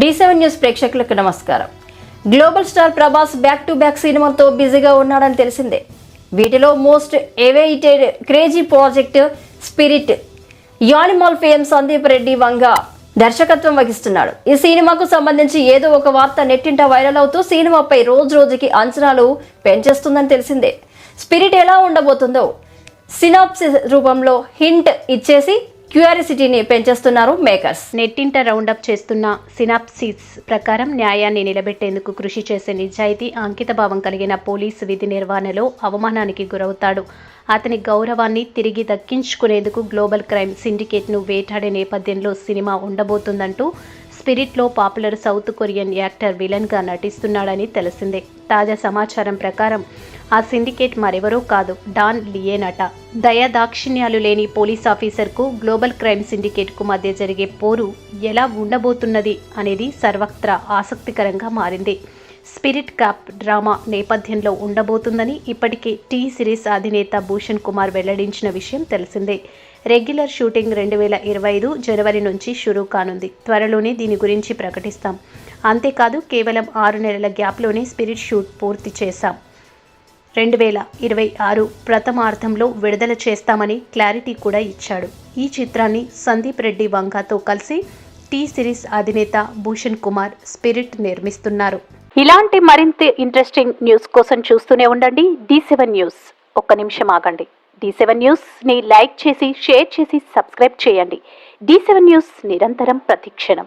D seven news ప్రేక్షకులకు నమస్కారం. Global star Prabhas back to back సినిమాతో బిజీగా ఉన్నాడని తెలిసిందే. వీటిలో most awaited crazy project Spirit Animal fame Sandeep Reddy Vanga దర్శకత్వం వహిస్తున్నాడు. ఈ సినిమాకు సంబంధించి ఏదో ఒక వార్త నెట్టింట వైరల్ అవుతూ సినిమాపై రోజు రోజుకి అంచనాలు పెంచేస్తుందని తెలిసిందే. స్పిరిట్ ఎలా ఉండబోతుందో. సినాప్సిస్ రూపంలో హింట్ ఇచ్చేసి క్యూరియాసిటీని పెంచేస్తున్నారు మేకర్స్. నెట్టింట రౌండప్ చేస్తున్న సినాప్సిస్ ప్రకారం న్యాయాన్ని నిలబెట్టేందుకు కృషి చేసే నిజాయితీ అంకితభావం కలిగిన పోలీసు విధి నిర్వహణలో అవమానానికి గురవుతాడు. అతని గౌరవాన్ని తిరిగి దక్కించుకునేందుకు గ్లోబల్ క్రైమ్ సిండికేట్ను వేటాడే నేపథ్యంలో సినిమా ఉండబోతుందంటూ స్పిరిట్లో పాపులర్ సౌత్ కొరియన్ యాక్టర్ విలన్గా నటిస్తున్నాడని తెలిసిందే. తాజా సమాచారం ప్రకారం ఆ సిండికేట్ మరెవరో కాదు. డాన్ లియేనట దయాదాక్షిణ్యాలు లేని పోలీస్ ఆఫీసర్కు గ్లోబల్ క్రైమ్ సిండికేట్కు మధ్య జరిగే పోరు ఎలా ఉండబోతున్నది అనేది సర్వత్రా ఆసక్తికరంగా మారింది. స్పిరిట్ క్యాప్ డ్రామా నేపథ్యంలో ఉండబోతుందని ఇప్పటికే టీ సిరీస్ అధినేత భూషణ్ కుమార్ వెల్లడించిన విషయం తెలిసిందే. రెగ్యులర్ షూటింగ్ రెండు వేల ఇరవై ఐదు జనవరి నుంచి షురూ కానుంది. త్వరలోనే దీని గురించి ప్రకటిస్తాం. అంతేకాదు కేవలం ఆరు నెలల గ్యాప్లోనే స్పిరిట్ షూట్ పూర్తి చేశాం. రెండు వేల ఇరవై ఆరు ప్రథమార్థంలో విడుదల చేస్తామని క్లారిటీ కూడా ఇచ్చాడు. ఈ చిత్రాన్ని సందీప్ రెడ్డి వంకాతో కలిసి టీ సిరీస్ అధినేత భూషణ్ కుమార్ స్పిరిట్ నిర్మిస్తున్నారు. ఇలాంటి మరింత ఇంట్రెస్టింగ్ న్యూస్ కోసం చూస్తూనే ఉండండి. D seven news. ఒక్క నిమిషం ఆగండి. డి సెవెన్ న్యూస్ని లైక్ చేసి షేర్ చేసి సబ్స్క్రైబ్ చేయండి. డి సెవెన్ న్యూస్ నిరంతరం ప్రతిక్షణం.